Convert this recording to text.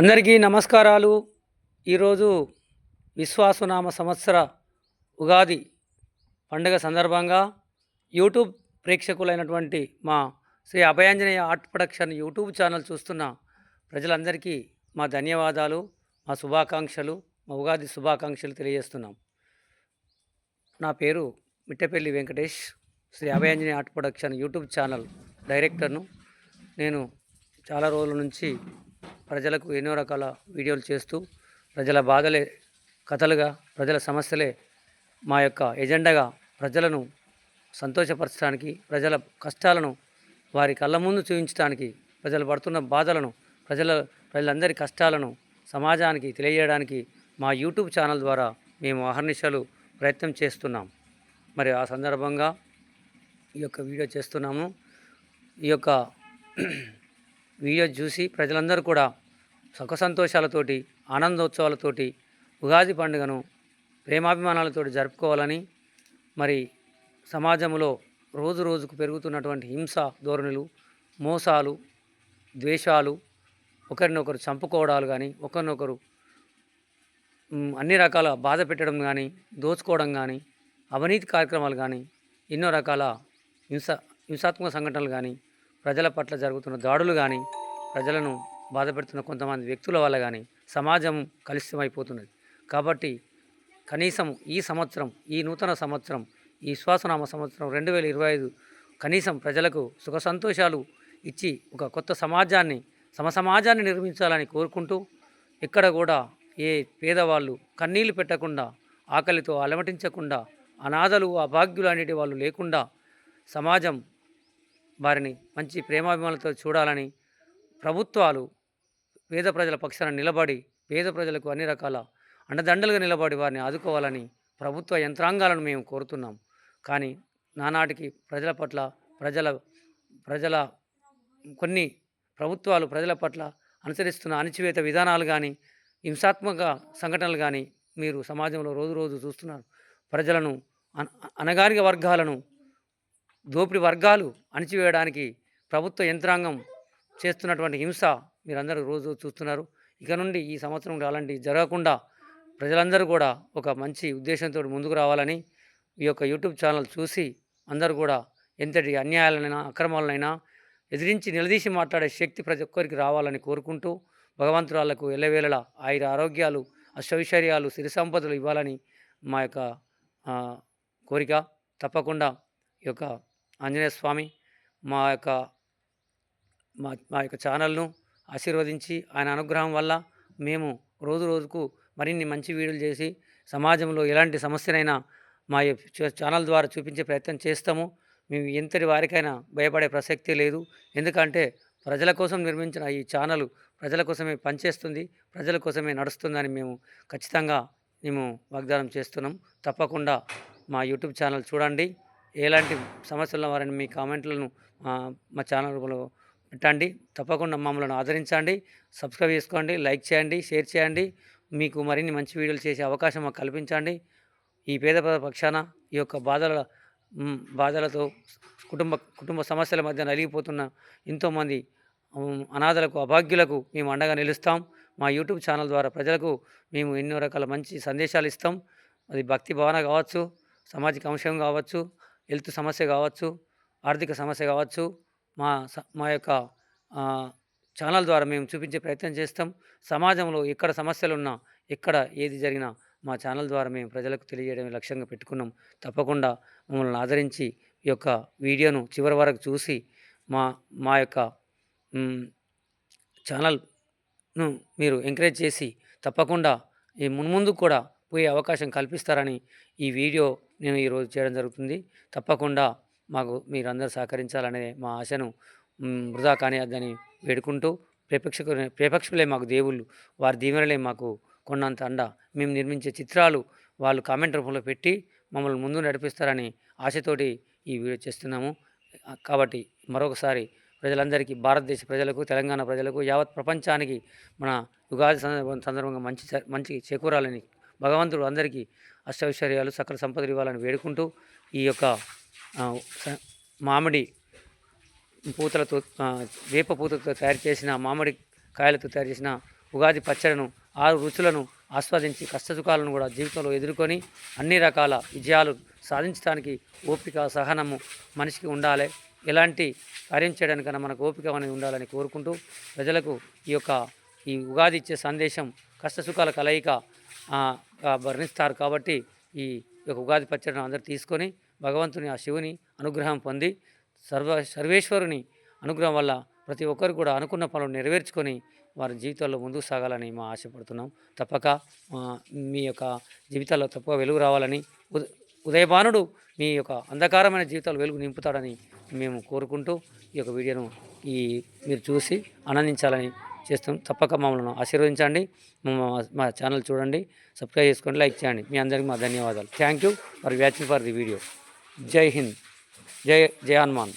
అందరికీ నమస్కారాలు. ఈరోజు విశ్వాసనామ సంవత్సర ఉగాది పండుగ సందర్భంగా యూట్యూబ్ ప్రేక్షకులైనటువంటి మా Sri Abhayanjaneya art production YouTube channel చూస్తున్న ప్రజలందరికీ మా ధన్యవాదాలు మా శుభాకాంక్షలు మా ఉగాది శుభాకాంక్షలు తెలియజేస్తున్నాం. నా పేరు Mittapalli Venkatesh Sri Abhayanjaneya art production YouTube channel డైరెక్టర్ను. నేను చాలా రోజుల నుంచి ప్రజలకు ఎన్నో రకాల వీడియోలు చేస్తూ ప్రజల బాధలే కథలుగా ప్రజల సమస్యలే మా యొక్క ఎజెండాగా ప్రజలను సంతోషపరచడానికి ప్రజల కష్టాలను వారి కళ్ళ ముందు చూపించడానికి ప్రజలు పడుతున్న బాధలను ప్రజల ప్రజలందరి కష్టాలను సమాజానికి తెలియజేయడానికి మా యూట్యూబ్ ఛానల్ ద్వారా మేము అహర్నిశలు ప్రయత్నం చేస్తున్నాం. మరి ఆ సందర్భంగా ఈ యొక్క వీడియో చేస్తున్నాము. ఈ యొక్క వీడియో చూసి ప్రజలందరూ కూడా సుఖ సంతోషాలతోటి ఆనందోత్సవాలతోటి ఉగాది పండుగను ప్రేమాభిమానాలతోటి జరుపుకోవాలని మరి సమాజంలో రోజు రోజుకు పెరుగుతున్నటువంటి హింస ధోరణులు మోసాలు ద్వేషాలు ఒకరినొకరు చంపుకోవడాలు కానీ ఒకరినొకరు అన్ని రకాల బాధ పెట్టడం కానీ దోచుకోవడం కానీ అవినీతి కార్యక్రమాలు కానీ ఎన్నో రకాల హింస హింసాత్మక సంఘటనలు కానీ ప్రజల పట్ల జరుగుతున్న దాడులు కానీ ప్రజలను బాధపెడుతున్న కొంతమంది వ్యక్తుల వల్ల కానీ సమాజం కలుషితమైపోతున్నది. కాబట్టి కనీసం ఈ సంవత్సరం ఈ నూతన సంవత్సరం ఈ శ్వాసనామ సంవత్సరం రెండు వేల ఇరవై ఐదు కనీసం ప్రజలకు సుఖ సంతోషాలు ఇచ్చి ఒక కొత్త సమాజాన్ని సమ సమాజాన్ని నిర్మించాలని కోరుకుంటూ ఇక్కడ కూడా ఏ పేదవాళ్ళు కన్నీళ్ళు పెట్టకుండా ఆకలితో అలమటించకుండా అనాథలు అభాగ్యులు అనేటి వాళ్ళు లేకుండా సమాజం వారిని మంచి ప్రేమాభిమానులతో చూడాలని ప్రభుత్వాలు పేద ప్రజల పక్షాన నిలబడి పేద ప్రజలకు అన్ని రకాల అండదండలుగా నిలబడి వారిని ఆదుకోవాలని ప్రభుత్వ యంత్రాంగాలను మేము కోరుతున్నాం. కానీ నానాటికి ప్రజల పట్ల ప్రజల ప్రజల కొన్ని ప్రభుత్వాలు ప్రజల పట్ల అనుసరిస్తున్న అణచివేత విధానాలు కానీ హింసాత్మక సంఘటనలు కానీ మీరు సమాజంలో రోజు రోజు చూస్తున్నారు. ప్రజలను అన- అనగారిక వర్గాలను దోపిడి వర్గాలు అణచివేయడానికి ప్రభుత్వ యంత్రాంగం చేస్తున్నటువంటి హింస మీరందరూ రోజు చూస్తున్నారు. ఇక నుండి ఈ సంవత్సరం అలాంటివి జరగకుండా ప్రజలందరూ కూడా ఒక మంచి ఉద్దేశంతో ముందుకు రావాలని ఈ యొక్క యూట్యూబ్ ఛానల్ చూసి అందరూ కూడా ఎంతటి అన్యాయాలనైనా అక్రమాలనైనా ఎదిరించి నిలదీసి మాట్లాడే శక్తి ప్రతి ఒక్కరికి రావాలని కోరుకుంటూ భగవంతురాలకు ఎల్లవేళలా ఆయుర ఆరోగ్యాలు అష్టైశ్వర్యాలు సిరి సంపదలు ఇవ్వాలని మా యొక్క కోరిక. తప్పకుండా ఈ యొక్క ఆంజనేయ స్వామి మా యొక్క మా మా యొక్క ఛానల్ను ఆశీర్వదించి ఆయన అనుగ్రహం వల్ల మేము రోజు రోజుకు మరిన్ని మంచి వీడియోలు చేసి సమాజంలో ఎలాంటి సమస్యనైనా మా యొక్క ఛానల్ ద్వారా చూపించే ప్రయత్నం చేస్తాము. మేము ఎంతటి వారికైనా భయపడే ప్రసక్తే లేదు. ఎందుకంటే ప్రజల కోసం నిర్మించిన ఈ ఛానల్ ప్రజల కోసమే పనిచేస్తుంది ప్రజల కోసమే నడుస్తుందని మేము ఖచ్చితంగా మేము వాగ్దానం చేస్తున్నాం. తప్పకుండా మా యూట్యూబ్ ఛానల్ చూడండి. ఎలాంటి సమస్యలు ఉన్న వారిని మీ కామెంట్లను మా మా ఛానల్లో పెట్టండి తప్పకుండా మమ్మల్ని ఆదరించండి. సబ్స్క్రైబ్ చేసుకోండి. లైక్ చేయండి. షేర్ చేయండి. మీకు మరిన్ని మంచి వీడియోలు చేసే అవకాశం మాకు కల్పించండి. ఈ పేద ప్రజల పక్షాన ఈ యొక్క బాధల బాధలతో కుటుంబ కుటుంబ సమస్యల మధ్య నలిగిపోతున్న ఎంతోమంది అనాథలకు అభాగ్యులకు మేము అండగా నిలుస్తాం. మా యూట్యూబ్ ఛానల్ ద్వారా ప్రజలకు మేము ఎన్నో రకాల మంచి సందేశాలు ఇస్తాం. అది భక్తి భావన కావచ్చు సామాజిక అంశం కావచ్చు హెల్త్ సమస్య కావచ్చు ఆర్థిక సమస్య కావచ్చు మా స- మా యొక్క ఛానల్ ద్వారా మేము చూపించే ప్రయత్నం చేస్తాం. సమాజంలో ఎక్కడ సమస్యలు ఉన్నా ఎక్కడ ఏది జరిగినా మా ఛానల్ ద్వారా మేము ప్రజలకు తెలియజేయడమే లక్ష్యంగా పెట్టుకున్నాం. తప్పకుండా మమ్మల్ని ఆదరించి ఈ యొక్క వీడియోను చివరి వరకు చూసి మా మా యొక్క ఛానల్ను మీరు ఎంకరేజ్ చేసి తప్పకుండా ఈ మున్ముందు కూడా పోయే అవకాశం కల్పిస్తారని ఈ వీడియో నేను ఈరోజు చేయడం జరుగుతుంది. తప్పకుండా మాకు మీరందరూ సహకరించాలనే మా ఆశను వృధా కానియద్దని వేడుకుంటూ ప్రేపక్షకు ప్రేపక్షకులే మాకు దేవుళ్ళు వారి దీవెనలే మాకు కొన్నంత అండ. మేము నిర్మించే చిత్రాలు వాళ్ళు కామెంట్ రూపంలో పెట్టి మమ్మల్ని ముందు నడిపిస్తారని ఆశతోటి ఈ వీడియో చేస్తున్నాము. కాబట్టి మరొకసారి ప్రజలందరికీ భారతదేశ ప్రజలకు తెలంగాణ ప్రజలకు యావత్ ప్రపంచానికి మన యుగాది సందర్భం సందర్భంగా మంచి మంచి చేకూరాలని భగవంతుడు అందరికీ అష్టైశ్వర్యాలు సకల సంపదలు ఇవ్వాలని వేడుకుంటూ ఈ యొక్క మామిడి పూతలతో వేప పూతలతో తయారు చేసిన మామిడి కాయలతో తయారు చేసిన ఉగాది పచ్చడిను ఆరు రుచులను ఆస్వాదించి కష్టసుఖాలను కూడా జీవితంలో ఎదుర్కొని అన్ని రకాల విజయాలు సాధించడానికి ఓపిక సహనము మనిషికి ఉండాలి. ఎలాంటి కార్యం చేయడానికన్నా మనకు ఓపిక అనేది ఉండాలని కోరుకుంటూ ప్రజలకు ఈ యొక్క ఈ ఉగాది ఇచ్చే సందేశం కష్టసుఖాల కలయిక ఆ, వర్ణిస్తారు. కాబట్టి ఈ యొక్క ఉగాది పచ్చడిని అందరూ తీసుకొని భగవంతుని ఆ శివుని అనుగ్రహం పొంది సర్వ సర్వేశ్వరుని అనుగ్రహం వల్ల ప్రతి ఒక్కరు కూడా అనుకున్న పనులు నెరవేర్చుకొని వారి జీవితాల్లో ముందుకు సాగాలని మా ఆశపడుతున్నాం. తప్పక మీ యొక్క జీవితాల్లో తప్పక వెలుగు రావాలని ఉద- ఉదయభానుడు మీ యొక్క అంధకారమైన జీవితాలు వెలుగు నింపుతాడని మేము కోరుకుంటూ ఈ యొక్క వీడియోను ఈ మీరు చూసి ఆనందించాలని చేస్తాం. తప్పక మమ్మల్ని ఆశీర్వదించండి. మా- ఛానల్ చూడండి. సబ్స్క్రైబ్ చేసుకోండి లైక్ చేయండి. మీ అందరికీ మా ధన్యవాదాలు. Thank you for watching for the video Jai Hind. Jai జై హనుమాన్.